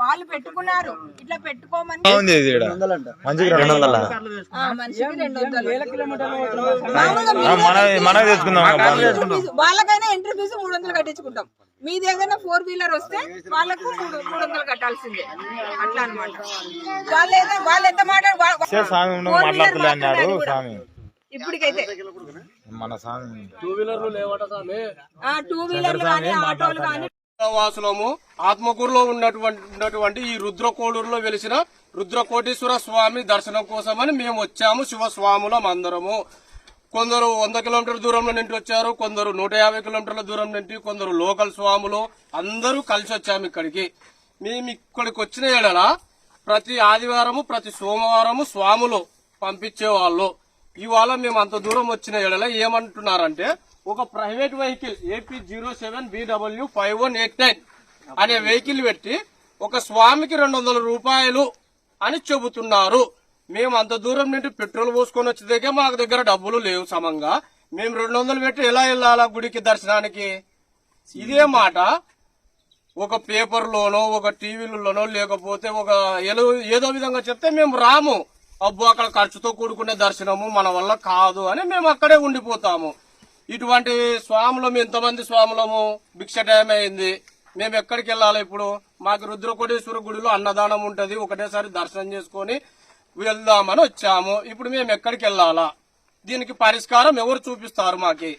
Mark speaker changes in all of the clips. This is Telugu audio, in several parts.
Speaker 1: వాళ్ళు పెట్టుకున్నారు. ఇట్లా పెట్టుకోమని వాళ్ళకైనా ఎంట్రీ ఫీజు మూడు వందలు కట్టించుకుంటాం. మీ దగ్గర ఫోర్ వీలర్ వస్తే వాళ్ళకు మూడు మూడు వందలు కట్టాల్సిందే. అట్లా అనమాట వాళ్ళు వాళ్ళు ఎంత మాట
Speaker 2: సరే స్వామి నువ్వు
Speaker 1: Four wheeler
Speaker 2: మాట్లాడుతులే అన్నాడు
Speaker 1: మాట్లాడాలి కూడా.
Speaker 2: స్వామి.
Speaker 1: ఇప్పటికైతే.
Speaker 2: మన
Speaker 1: టూ వీలర్లు కానీ ఆటోలు కానీ
Speaker 3: వాసులము ఆత్మకూరులో ఉన్నటువంటి ఉన్నటువంటి ఈ రుద్రకోడూరులో వెలిసిన రుద్రకోటేశ్వర స్వామి దర్శనం కోసమని మేము వచ్చాము శివస్వాములం అందరము. కొందరు వంద కిలోమీటర్ల దూరంలో నుండి వచ్చారు కొందరు నూట యాభై కిలోమీటర్ల దూరం నుండి కొందరు లోకల్ స్వాములు అందరూ కలిసి వచ్చాము ఇక్కడికి. మేము ఇక్కడికి వచ్చిన ఏడల ప్రతి ఆదివారము ప్రతి సోమవారము స్వాములు పంపించేవాళ్ళు. ఇవాళ మేము అంత దూరం వచ్చిన ఏడల ఏమంటున్నారంటే ఒక private vehicle AP zero seven BW five one eight nine అనే వెహికల్ పెట్టి ఒక స్వామికి రెండు వందల రూపాయలు అని చెబుతున్నారు. మేము అంత దూరం నుండి పెట్రోల్ పోసుకొని వచ్చేదాకే మాకు దగ్గర డబ్బులు లేవు సమంగా. మేము రెండు వందలు పెట్టి ఎలా వెళ్ళాలా గుడికి దర్శనానికి? ఇదే మాట. ఒక పేపర్లోనో ఒక టీవీలలోనో లేకపోతే ఒక ఏదో ఏదో విధంగా చెప్తే మేము రాము. అబ్బో అక్కడ ఖర్చుతో కూడుకునే దర్శనము మన వల్ల కాదు అని మేము అక్కడే ఉండిపోతాము. ఇటువంటి స్వాములము ఎంతమంది స్వాములము భిక్ష టైం అయింది మేము ఎక్కడికి వెళ్ళాలి ఇప్పుడు? మాకు రుద్రకోటేశ్వర గుడిలో అన్నదానం ఉంటది. ఒకటేసారి దర్శనం చేసుకొని వెళ్దామని వచ్చాము. ఇప్పుడు మేము ఎక్కడికి వెళ్ళాలా? దీనికి పరిష్కారం ఎవరు చూపిస్తారు మాకి?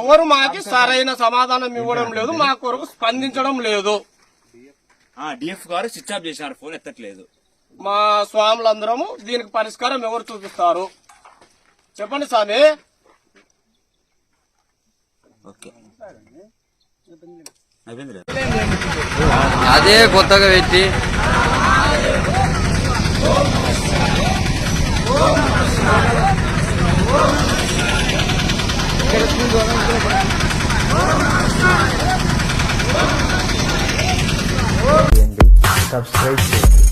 Speaker 3: ఎవరు మాకి సరైన సమాధానం ఇవ్వడం లేదు మా కొరకు స్పందించడం లేదు.
Speaker 4: డిఎఫ్ గారు స్విచ్ ఆఫ్ చేశారు ఫోన్ ఎత్తట్లేదు.
Speaker 3: మా స్వాములందరము దీనికి పరిష్కారం ఎవరు చూపిస్తారు? చెప్పండి స్వామి.
Speaker 5: అదే కొత్తగా పెట్టి.
Speaker 6: సబ్స్క్రైబ్ చేయండి.